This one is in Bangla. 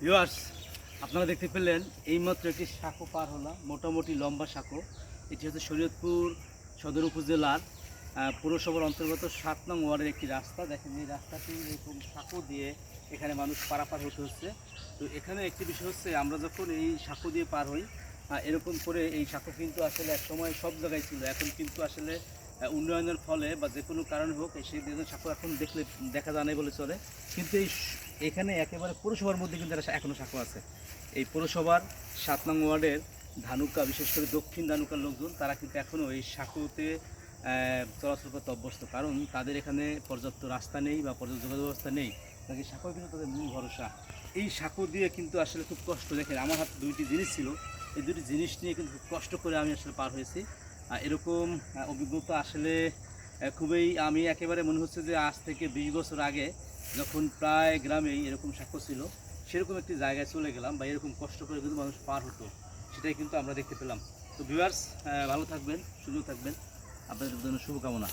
ভিউয়ার্স আপনারা দেখতে পেলেন, এইমাত্র একটি সাঁকো পার হলাম, মোটামুটি লম্বা সাঁকো। এটি হচ্ছে শরীয়তপুর সদর উপজেলার পৌরসভার অন্তর্গত সাত নং ওয়ার্ডের একটি রাস্তা। দেখেন, এই রাস্তাটি এরকম সাঁকো দিয়ে এখানে মানুষ পারাপার হতে হচ্ছে। তো এখানে একটি বিষয় হচ্ছে, আমরা যখন এই সাঁকো দিয়ে পার হই এরকম করে এই সাঁকো কিন্তু আসলে এক সময় সব জায়গায় ছিল। এখন কিন্তু আসলে উন্নয়নের ফলে বা যে কোনো কারণে হোক সেই সাঁকো এখন দেখলে, দেখা যায় না বলে চলে। কিন্তু এই এখানে একেবারে পৌরসভার মধ্যে কিন্তু একটা এখনও সাঁকো আছে। এই পৌরসভার সাত নং ওয়ার্ডের ধানুকা, বিশেষ করে দক্ষিণ ধানুকার লোকজন, তারা কিন্তু এখনও এই সাঁকোতে চলাচল করতে অভ্যস্ত। কারণ তাদের এখানে পর্যাপ্ত রাস্তা নেই বা পর্যাপ্ত যোগাযোগ ব্যবস্থা নেই। তাকে সাঁকো কিন্তু তাদের মূল ভরসা। এই সাঁকো দিয়ে কিন্তু আসলে খুব কষ্ট। দেখেন, আমার হাতে দুইটি জিনিস ছিল। এই দুটি জিনিস নিয়ে কিন্তু খুব কষ্ট করে আমি আসলে পার হয়েছি। আর এরকম অভিজ্ঞতা আসলে খুবই আমি একেবারে মনে হচ্ছে যে আজ থেকে বিশ বছর আগে যখন প্রায় গ্রামেই এরকম সাক্ষ্য ছিল, সেরকম একটি জায়গায় চলে গেলাম বা এরকম কষ্ট করে কিন্তু মানুষ পার হতো, সেটাই কিন্তু আমরা দেখতে পেলাম। তো ভিউয়ার্স ভালো থাকবেন সুযোগ থাকবেন। আপনাদের জন্য শুভকামনা।